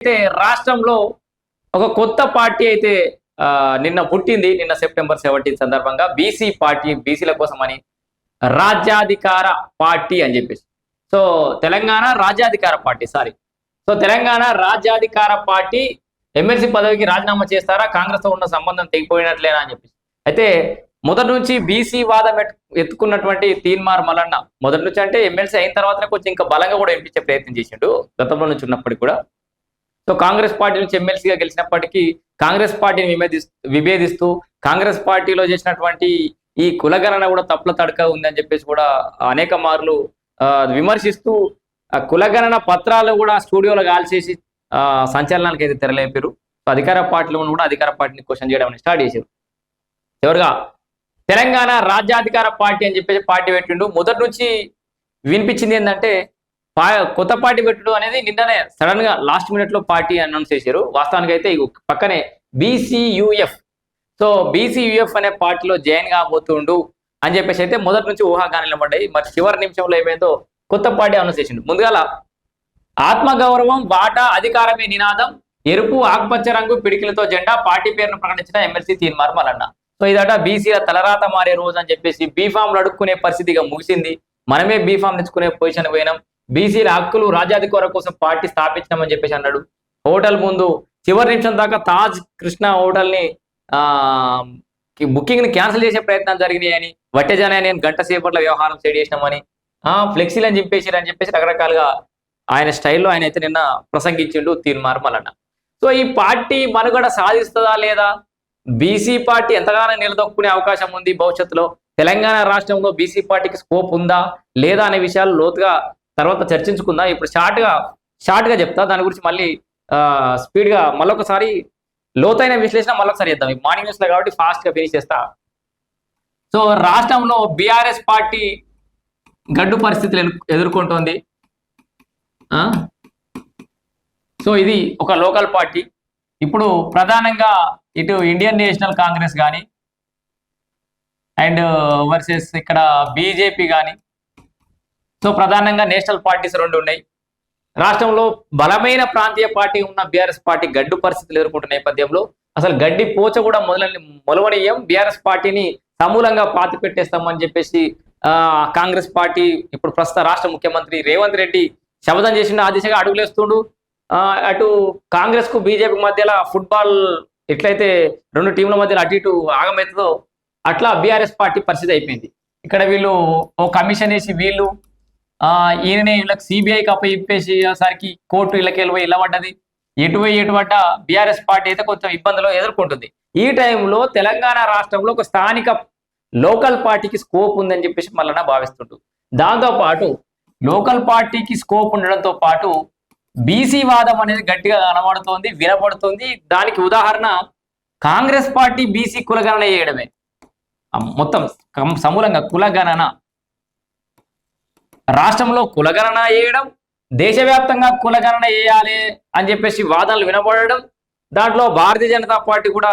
అయితే రాష్ట్రంలో ఒక కొత్త పార్టీ అయితే నిన్న పుట్టింది నిన్న సెప్టెంబర్ సెవెంటీన్ సందర్భంగా బీసీ పార్టీ బీసీల కోసం అని రాజ్యాధికార పార్టీ అని చెప్పేసి. సో తెలంగాణ రాజ్యాధికార పార్టీ సారీ. సో తెలంగాణ రాజ్యాధికార పార్టీ ఎమ్మెల్సీ పదవికి రాజీనామా చేస్తారా? కాంగ్రెస్తో ఉన్న సంబంధం తెగిపోయినట్లేనా అని చెప్పేసి. అయితే మొదటి నుంచి బీసీ వాదం ఎత్తుకున్నటువంటి తీన్మార్ మల్లన్న మొదటి నుంచి అంటే ఎమ్మెల్సీ అయిన తర్వాత కొంచెం ఇంకా బలంగా కూడా వినిపించే ప్రయత్నం చేసిండు. గతంలో నుంచి ఉన్నప్పటికీ కూడా. సో కాంగ్రెస్ పార్టీ నుంచి ఎమ్మెల్సీగా గెలిచినప్పటికీ కాంగ్రెస్ పార్టీని విభేదిస్తూ విభేదిస్తూ కాంగ్రెస్ పార్టీలో చేసినటువంటి ఈ కులగణన కూడా తప్పుల తడక ఉందని చెప్పేసి కూడా అనేక మార్లు విమర్శిస్తూ ఆ కులగణన పత్రాలు కూడా స్టూడియోలో కాల్చేసి సంచలనానికి అయితే తెరలేపారు. అధికార పార్టీలో కూడా అధికార పార్టీని క్వశ్చన్ చేయడం స్టార్ట్ చేశారు. చివరిగా తెలంగాణ రాజ్యాధికార పార్టీ అని చెప్పేసి పార్టీ పెట్టిండు. మొదటి నుంచి వినిపించింది ఏంటంటే పా- కొత్త పార్టీ పెట్టడం అనేది నిన్ననే సడన్గా లాస్ట్ మినిట్లో పార్టీ అనౌన్స్ చేశారు. వాస్తవానికి అయితే పక్కనే బీసీయుఎఫ్ సో బీసీయుఎఫ్ అనే పార్టీలో జాయిన్ కాబోతుండు అని చెప్పేసి అయితే మొదటి నుంచి ఊహాగానాలు పడ్డాయి మరి చివరి నిమిషంలో ఏమైందో కొత్త పార్టీ అనౌన్స్ చేసిండు. ముందుగాల ఆత్మగౌరవం బాటా అధికారమే నినాదం ఎరుపు ఆకుపచ్చ రంగు పిడికిలతో జెండా పార్టీ పేరును ప్రకటించిన ఎమ్మెల్సీ తీన్మార్ మల్లన్న సో ఇదట బీసీల తలరాత మారే రోజు అని చెప్పేసి బీఫామ్లు అడుక్కునే పరిస్థితిగా ముగిసింది. మనమే బీఫామ్ తెచ్చుకునే పొజిషన్ పోయినాం. బీసీల హక్కులు రాజ్యాధికార కోసం పార్టీ స్థాపించామని చెప్పేసి అన్నాడు. హోటల్ ముందు చివరి నిమిషం దాకా తాజ్ కృష్ణ హోటల్ని ఆ బుకింగ్ని క్యాన్సిల్ చేసే ప్రయత్నాలు జరిగినాయని వట్టెజానే నేను గంట సేపట్లో వ్యవహారం సెట్ చేసినామని ఆ ఫ్లెక్సీలు అని చెప్పేసి అని చెప్పేసి రకరకాలుగా ఆయన స్టైల్లో ఆయన అయితే నిన్న ప్రసంగించిండు తీర్మార్ మల్లన్న సో ఈ పార్టీ మనుగడ సాధిస్తుందా లేదా? బీసీ పార్టీ ఎంతగానో నిలదొక్కునే అవకాశం ఉంది భవిష్యత్తులో. తెలంగాణ రాష్ట్రంలో బీసీ పార్టీకి స్కోప్ ఉందా లేదా అనే విషయాలు లోతుగా తర్వాత చర్చించుకుందాం. ఇప్పుడు షార్ట్గా షార్ట్గా చెప్తా. దాని గురించి మళ్ళీ స్పీడ్గా మళ్ళొకసారి లోతైన విశ్లేషణ మళ్ళొకసారి చేద్దాం. మార్నింగ్ న్యూస్లో కాబట్టి ఫాస్ట్గా ఫినిష్ చేస్తా. సో రాష్ట్రంలో బీఆర్ఎస్ పార్టీ గడ్డు పరిస్థితులు ఎదుర్కొంటోంది. సో ఇది ఒక లోకల్ పార్టీ. ఇప్పుడు ప్రధానంగా ఇటు ఇండియన్ నేషనల్ కాంగ్రెస్ కానీ అండ్ వర్సెస్ ఇక్కడ బీజేపీ కానీ సో ప్రధానంగా నేషనల్ పార్టీస్ రెండు ఉన్నాయి. రాష్ట్రంలో బలమైన ప్రాంతీయ పార్టీ ఉన్న బీఆర్ఎస్ పార్టీ గడ్డు పరిస్థితులు ఎదుర్కొంటున్న నేపథ్యంలో అసలు గడ్డి పోచ కూడా మొదలని మొలవనీయం బీఆర్ఎస్ పార్టీని సమూలంగా పాతి పెట్టేస్తామని చెప్పేసి కాంగ్రెస్ పార్టీ ఇప్పుడు ప్రస్తుత రాష్ట్ర ముఖ్యమంత్రి రేవంత్ రెడ్డి శపథం చేసిన ఆ దిశగా అడుగులేస్తుండు. ఆ, అటు కాంగ్రెస్కు బీజేపీ మధ్యలో ఫుట్బాల్ ఎట్లయితే రెండు టీంల మధ్యలో అటు ఇటు ఆగమవుతుందో అట్లా బీఆర్ఎస్ పార్టీ పరిస్థితి అయిపోయింది. ఇక్కడ వీళ్ళు ఓ కమిషన్ వేసి వీళ్ళు ఈయననే వీళ్ళకి సిబిఐకి అప్పచెప్పేసి సరికి కోర్టు వీళ్ళకి వెళ్ళిపోయి ఇలా పడ్డది ఎటువై పోయి బీఆర్ఎస్ పార్టీ అయితే కొంచెం ఇబ్బందులు ఎదుర్కొంటుంది. ఈ టైంలో తెలంగాణ రాష్ట్రంలో ఒక స్థానిక లోకల్ పార్టీకి స్కోప్ ఉందని చెప్పేసి మళ్ళీ భావిస్తుంటు దాంతో పాటు లోకల్ పార్టీకి స్కోప్ ఉండడంతో పాటు బీసీ వాదం అనేది గట్టిగా కనబడుతోంది వినబడుతోంది దానికి ఉదాహరణ కాంగ్రెస్ పార్టీ బీసీ కులగణన చేయడమే. మొత్తం సమూలంగా కులగణన. రాష్ట్రంలో కులగణన చేయడం దేశవ్యాప్తంగా కులగణన చేయాలి అని చెప్పేసి వాదనలు వినబడడం దాంట్లో భారతీయ జనతా పార్టీ కూడా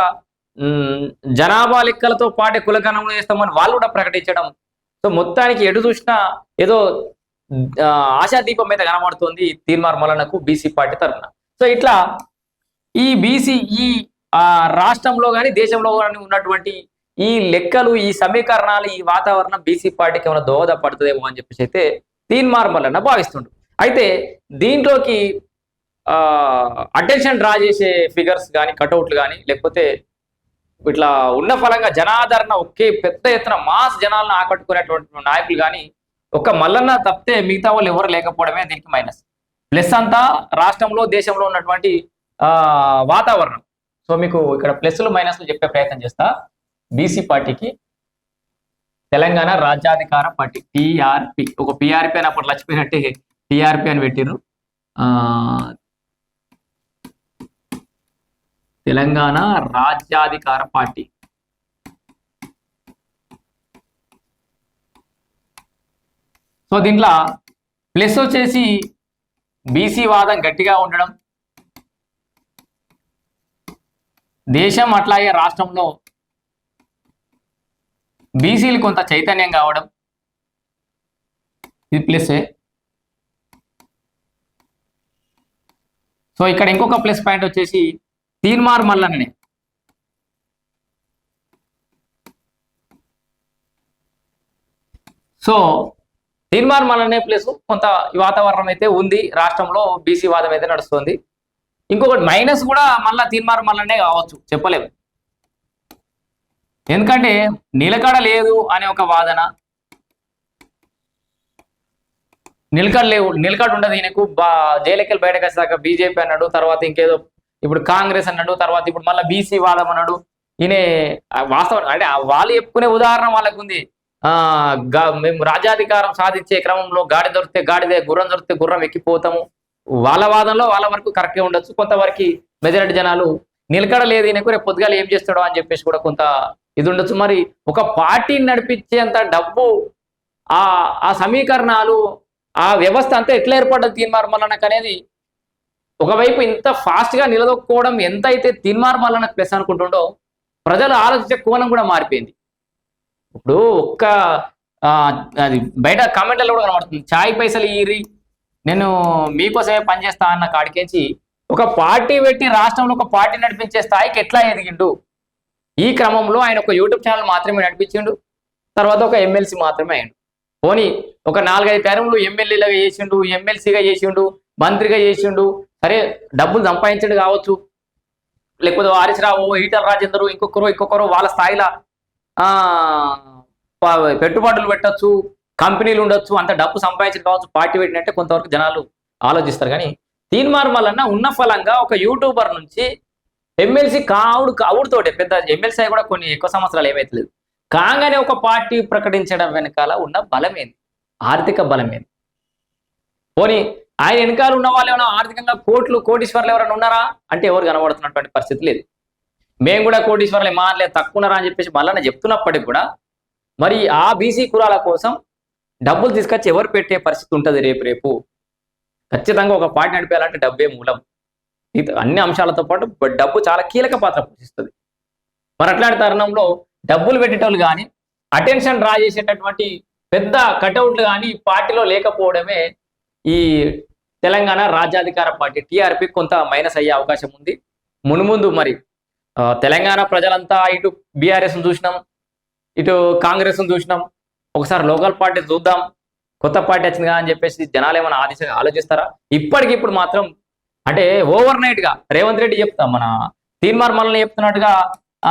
జనాభా లెక్కలతో పాటే కులగణన చేస్తామని వాళ్ళు కూడా ప్రకటించడం. సో మొత్తానికి ఎటు చూసినా ఏదో ఆ, ఆశాదీపం మీద కనబడుతుంది తీర్మార్ మలనకు బీసీ పార్టీ తరఫున. సో ఇట్లా ఈ బీసీ ఈ ఆ, రాష్ట్రంలో కానీ దేశంలో కానీ ఉన్నటువంటి ఈ లెక్కలు ఈ సమీకరణాలు ఈ వాతావరణం బీసీ పార్టీకి ఏమైనా దోహదపడుతుందేమో అని చెప్పేసి అయితే తీన్మార్ మల్లన్న భావిస్తుండు. అయితే దీంట్లోకి అటెన్షన్ డ్రా చేసే ఫిగర్స్ కానీ కటౌట్లు కానీ లేకపోతే ఇట్లా ఉన్న ఫలంగా జనాదరణ ఒకే పెద్ద ఎత్తున మాస్ జనాలను ఆకట్టుకునేటువంటి నాయకులు కానీ ఒక్క మల్లన్న తప్పితే మిగతా వాళ్ళు ఎవరు లేకపోవడమే దీనికి మైనస్ ప్లస్ అంతా రాష్ట్రంలో దేశంలో ఉన్నటువంటి ఆ వాతావరణం. సో మీకు ఇక్కడ ప్లస్లు మైనస్లు చెప్పే ప్రయత్నం చేస్తా. బీసీ పార్టీకి తెలంగాణ రాజ్యాధికార పార్టీ టిఆర్పి ఒక పిఆర్పి అని అప్పుడు లచ్చిపోయినట్టే టిఆర్పి అని పెట్టిర్రు. ఆ తెలంగాణ రాజ్యాధికార పార్టీ. సో దీంట్లో ప్లస్ వచ్చేసి బీసీ వాదం గట్టిగా ఉండడం. దేశం అట్లాగే రాష్ట్రంలో బీసీలు కొంత చైతన్యం కావడం. ఇది ప్లస్ సో ఇక్కడ ఇంకొక ప్లస్ పాయింట్ వచ్చేసి తీన్మార్ మల్లనని సో తీన్మార్ మల్లనే ప్లస్ కొంత వాతావరణం అయితే ఉంది. రాష్ట్రంలో బీసీ వాదం అయితే నడుస్తుంది. ఇంకొకటి మైనస్ కూడా మళ్ళా తీన్మార్ మల్లనే కావచ్చు. చెప్పలేము. ఎందుకంటే నిలకడ లేదు అనే ఒక వాదన. నిలకడ లేవు నిలకడ ఉండదు ఈయనకు. బా జైలకెళ్ళి బయటకు వచ్చాక బీజేపీ అన్నాడు తర్వాత ఇంకేదో ఇప్పుడు కాంగ్రెస్ అన్నాడు తర్వాత ఇప్పుడు మళ్ళీ బీసీ వాదం అన్నాడు. ఈయన వాస్తవం అంటే వాళ్ళు చెప్పుకునే ఉదాహరణ వాళ్ళకు ఉంది. ఆ మేము రాజ్యాధికారం సాధించే క్రమంలో గాడి దొరికితే గాడిదే గుర్రం దొరికితే గుర్రం ఎక్కిపోతాము. వాళ్ళ వాదనలో వాళ్ళ వరకు కరెక్ట్గా ఉండొచ్చు. కొంతవరకు మెజారిటీ జనాలు నిలకడ లేదు ఈయనకు రేపు పొద్దుగాల ఏం చేస్తాడో అని చెప్పేసి కూడా కొంత ఇది ఉండొచ్చు. మరి ఒక పార్టీని నడిపించేంత డబ్బు ఆ ఆ సమీకరణాలు ఆ వ్యవస్థ అంతా ఎట్లా ఏర్పడ్డది తీన్మార్ మల్లనకు అనేది ఒకవైపు ఇంత ఫాస్ట్గా నిలదొక్కుకోవడం ఎంత అయితే తీన్మార్ మల్లనకు ప్లస్ అనుకుంటుండో ప్రజలు ఆలోచించే కోణం కూడా మారిపోయింది. ఇప్పుడు ఒక్క అది బయట కామెంట్లలో కూడా కనబడుతుంది. చాయ్ పైసలు ఈరి నేను మీకోసమే పనిచేస్తా అన్న కాడికేంచి ఒక పార్టీ పెట్టి రాష్ట్రంలో ఒక పార్టీ నడిపించే స్థాయికి ఎట్లా ఎదిగిండు? ఈ క్రమంలో ఆయన ఒక యూట్యూబ్ ఛానల్ మాత్రమే నడిపించిండు. తర్వాత ఒక ఎమ్మెల్సీ మాత్రమే అయ్యిండు. పోనీ ఒక నాలుగైదు టర్ములు ఎమ్మెల్యేలుగా చేసిండు ఎమ్మెల్సీగా చేసిండు మంత్రిగా చేసిండు సరే డబ్బులు సంపాదించడు కావచ్చు. లేకపోతే హరీష్ రావు ఈటల రాజేందరు ఇంకొకరు ఇంకొకరు వాళ్ళ స్థాయిలో పెట్టుబడులు పెట్టొచ్చు కంపెనీలు ఉండొచ్చు అంత డబ్బు సంపాదించడం కావచ్చు పార్టీ పెట్టినట్టే కొంతవరకు జనాలు ఆలోచిస్తారు. కానీ తీన్మార్ మల్లన్న ఉన్న ఫలంగా ఒక యూట్యూబర్ నుంచి ఎమ్మెల్సీ కావుడు కావుడుతోటే పెద్ద ఎమ్మెల్సీ కూడా కొన్ని ఎక్కువ సంవత్సరాలు ఏమైతే లేదు కాగానే ఒక పార్టీ ప్రకటించడం వెనకాల ఉన్న బలమేంది ఆర్థిక బలమేంది పోనీ ఆయన వెనకాల ఉన్న వాళ్ళు ఏమైనా ఆర్థికంగా కోట్లు కోటీశ్వర్లు ఎవరైనా ఉన్నారా? అంటే ఎవరు కనబడుతున్నటువంటి పరిస్థితి లేదు. మేము కూడా కోటీశ్వర్లు మారలేదు తక్కువన్నారా అని చెప్పేసి మళ్ళీ చెప్తున్నప్పటికి కూడా మరి ఆ బీసీ కులాల కోసం డబ్బులు తీసుకొచ్చి ఎవరు పెట్టే పరిస్థితి ఉంటుంది రేపు రేపు? ఖచ్చితంగా ఒక పార్టీ నడిపేయాలంటే డబ్బే మూలం. మిగతా అన్ని అంశాలతో పాటు డబ్బు చాలా కీలక పాత్ర పోషిస్తుంది. మరి అట్లాంటి తరుణంలో డబ్బులు పెట్టేటోళ్ళు కానీ అటెన్షన్ డ్రా చేసేటటువంటి పెద్ద కటౌట్లు కానీ పార్టీలో లేకపోవడమే ఈ తెలంగాణ రాజ్యాధికార పార్టీ టీఆర్పీ కొంత మైనస్ అయ్యే అవకాశం ఉంది. మునుముందు మరి తెలంగాణ ప్రజలంతా ఇటు బీఆర్ఎస్ చూసినాం ఇటు కాంగ్రెస్ చూసినాం. ఒకసారి లోకల్ పార్టీ చూద్దాం కొత్త పార్టీ వచ్చింది కదా అని చెప్పేసి జనాలు ఏమైనా ఆదేశంగా ఆలోచిస్తారా? ఇప్పటికిప్పుడు మాత్రం అంటే ఓవర్ నైట్గా రేవంత్ రెడ్డి చెప్తాం మన తీన్మార్ మల్లని చెప్తున్నట్టుగా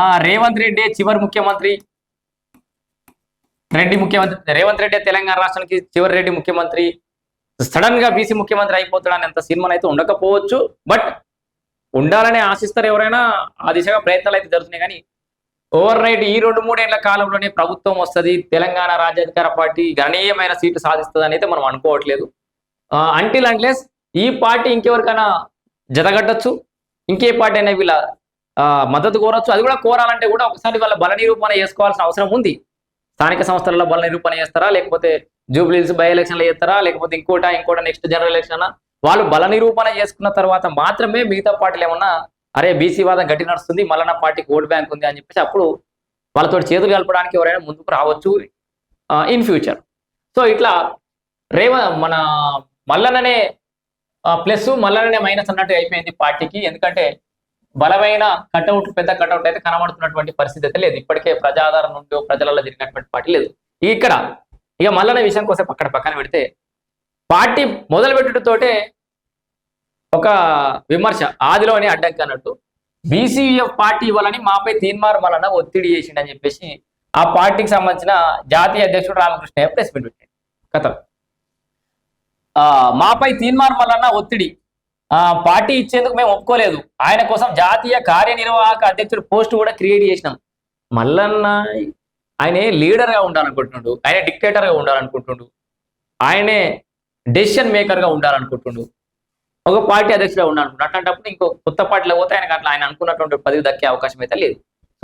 ఆ రేవంత్ రెడ్డి చివరి ముఖ్యమంత్రి రెడ్డి ముఖ్యమంత్రి రేవంత్ రెడ్డి తెలంగాణ రాష్ట్రానికి చివరి రెడ్డి ముఖ్యమంత్రి సడన్గా బీసీ ముఖ్యమంత్రి అయిపోతాడని అంత సినిమాలు అయితే ఉండకపోవచ్చు బట్ ఉండాలని ఆశిస్తారు ఎవరైనా ఆ దిశగా ప్రయత్నాలు అయితే జరుగుతున్నాయి. కానీ ఓవర్ నైట్ ఈ రెండు మూడేళ్ళ కాలంలోనే ప్రభుత్వం వస్తుంది తెలంగాణ రాజ్యాధికార పార్టీ గణనీయమైన సీట్లు సాధిస్తుంది అయితే మనం అనుకోవట్లేదు. అంటిల్ అండ్లెస్ ఈ పార్టీ ఇంకెవరికైనా జతగట్టచ్చు ఇంకే పార్టీ అయినా వీళ్ళ మద్దతు కోరొచ్చు? అది కూడా కోరాలంటే కూడా ఒకసారి వాళ్ళ బల నిరూపణ చేసుకోవాల్సిన అవసరం ఉంది. స్థానిక సంస్థలలో బల నిరూపణ చేస్తారా? లేకపోతే జూబ్లీస్ బై ఎలక్షన్లు చేస్తారా? లేకపోతే ఇంకోట ఇంకోట నెక్స్ట్ జనరల్ ఎలక్షన్ వాళ్ళు బల నిరూపణ చేసుకున్న తర్వాత మాత్రమే మిగతా పార్టీలు ఏమన్నా అరే బీసీ వాదం గట్టి నడుస్తుంది మళ్ళా పార్టీకి ఓట్ బ్యాంక్ ఉంది అని చెప్పేసి అప్పుడు వాళ్ళతో చేతులు కలపడానికి ఎవరైనా ముందుకు రావచ్చు ఇన్ ఫ్యూచర్. సో ఇట్లా రేవ మన మల్లననే ప్లస్ మల్లననే మైనస్ అన్నట్టు అయిపోయింది పార్టీకి. ఎందుకంటే బలమైన కటౌట్ పెద్ద కటౌట్ అయితే కనబడుతున్నటువంటి పరిస్థితి అయితే లేదు. ఇప్పటికే ప్రజాదరణ నుండి ప్రజలలో జరిగినటువంటి పార్టీ లేదు. ఇక్కడ ఇక మల్లన విషయం కోసం అక్కడ పక్కన పెడితే పార్టీ మొదలు పెట్టుటతోటే ఒక విమర్శ ఆదిలోనే అడ్డంకి అన్నట్టు. బీసీఎఫ్ పార్టీ ఇవ్వాలని మాపై తీన్మార్ వలన ఒత్తిడి చేసిండని చెప్పేసి ఆ పార్టీకి సంబంధించిన జాతీయ అధ్యక్షుడు రామకృష్ణ ప్రెస్ మీట్ పెట్టాడు. కథ. మాపై తీర్మానం వలన ఒత్తిడి. ఆ, పార్టీ ఇచ్చేందుకు మేము ఒప్పుకోలేదు. ఆయన కోసం జాతీయ కార్యనిర్వాహక అధ్యక్షుడు పోస్ట్ కూడా క్రియేట్ చేసినాం. మల్లన్న ఆయనే లీడర్గా ఉండాలనుకుంటున్నాడు ఆయన డిక్టేటర్గా ఉండాలనుకుంటుండు. ఆయనే డెసిషన్ మేకర్గా ఉండాలనుకుంటుండు. ఒక పార్టీ అధ్యక్షుడుగా ఉండాలనుకుంటున్నాడు అట్లాంటప్పుడు ఇంకో కొత్త పార్టీలో పోతే ఆయనకు అట్లా ఆయన అనుకున్నటువంటి పదవి దక్కే అవకాశం అయితే లేదు.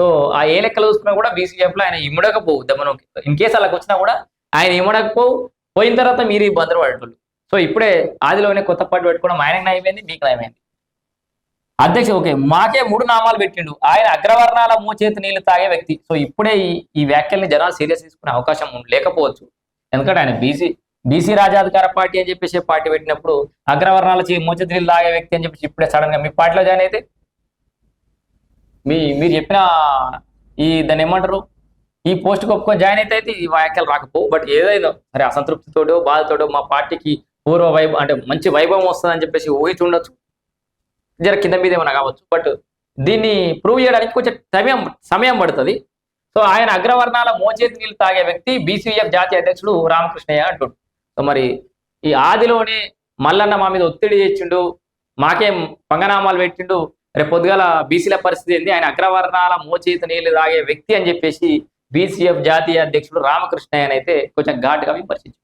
సో ఆ ఏ లెక్కలు చూసుకున్నా కూడా బీసీఎఫ్లో ఆయన ఇమ్మడకపోవు దమ్మనం ఇన్ కేసు అలాగ వచ్చినా కూడా ఆయన ఇమ్మడకపోవు. పోయిన తర్వాత మీరు ఇబ్బందులు పడేటోళ్ళు. సో ఇప్పుడే ఆదిలోనే కొత్త పార్టీ పెట్టుకోవడం ఆయనకు నయమైంది మీకు నయమైంది. అధ్యక్ష ఓకే మాకే మూడు నామాలు పెట్టిండు. ఆయన అగ్రవర్ణాల మూచేతి నీళ్ళు తాగే వ్యక్తి. సో ఇప్పుడే ఈ ఈ వ్యాఖ్యల్ని జనాలు సీరియస్ తీసుకునే అవకాశం లేకపోవచ్చు. ఎందుకంటే ఆయన బీసీ బీసీ రాజాధికార పార్టీ అని చెప్పేసి పార్టీ పెట్టినప్పుడు అగ్రవర్ణాల నీళ్ళు తాగే వ్యక్తి అని చెప్పేసి ఇప్పుడే సడన్గా మీ పార్టీలో జాయిన్ అయితే? మీ మీరు చెప్పిన ఈ దాన్ని ఏమంటారు? ఈ పోస్ట్ ఒప్పుకొని జాయిన్ అయితే అయితే ఈ వ్యాఖ్యలు రాకపోవు. బట్ ఏదైనా సరే అసంతృప్తితోడో బాధతోడో మా పార్టీకి పూర్వ వైభవం అంటే మంచి వైభవం వస్తుందని చెప్పేసి ఊహించి ఉండొచ్చు జర కింద మీద ఏమైనా కావచ్చు. బట్ దీన్ని ప్రూవ్ చేయడానికి కొంచెం సమయం సమయం పడుతుంది. సో ఆయన అగ్రవర్ణాల మోచేతి నీళ్ళు తాగే వ్యక్తి బీసీఎఫ్ జాతీయ అధ్యక్షుడు రామకృష్ణయ్య అంటుండు. సో మరి ఈ ఆదిలోనే మల్లన్న మా మీద ఒత్తిడి తెచ్చిండు మాకేం పంగనామాలు పెట్టిండు. రేపు పొద్దుగాల బీసీల పరిస్థితి ఏంది? ఆయన అగ్రవర్ణాల మోచేతి నీళ్ళు తాగే వ్యక్తి అని చెప్పేసి బీసీఎఫ్ జాతీయ అధ్యక్షుడు రామకృష్ణయ్య అయితే కొంచెం ఘాటుగా విమర్శించారు